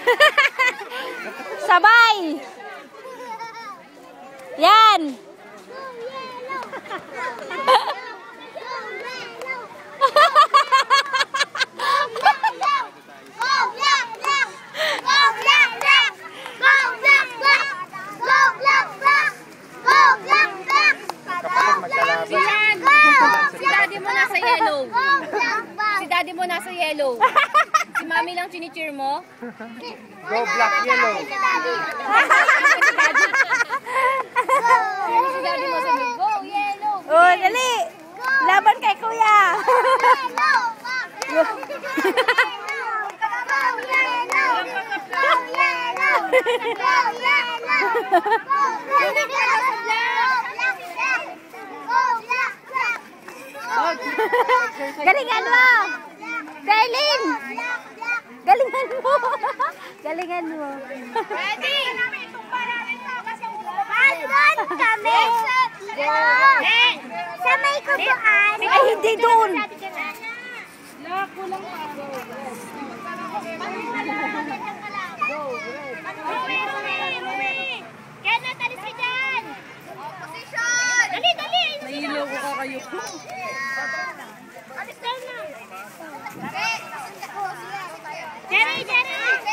Sabay! Yan! Si daddy mo nasa yellow. Si daddy mo nasa yellow. Si mami lang chinicheer mo. Go black yellow. Si daddy mo sabi, go yellow. Oh, dali! Laban kay kuya! Galingan mo! Darling! Galingan mo! Galingan mo. Ready? Andun kami! Sa may kubuan! Ay, hindi doon! Kenneth, alis ka dyan! Position! Dali, dali! Nahilo ko ka kayo. るいる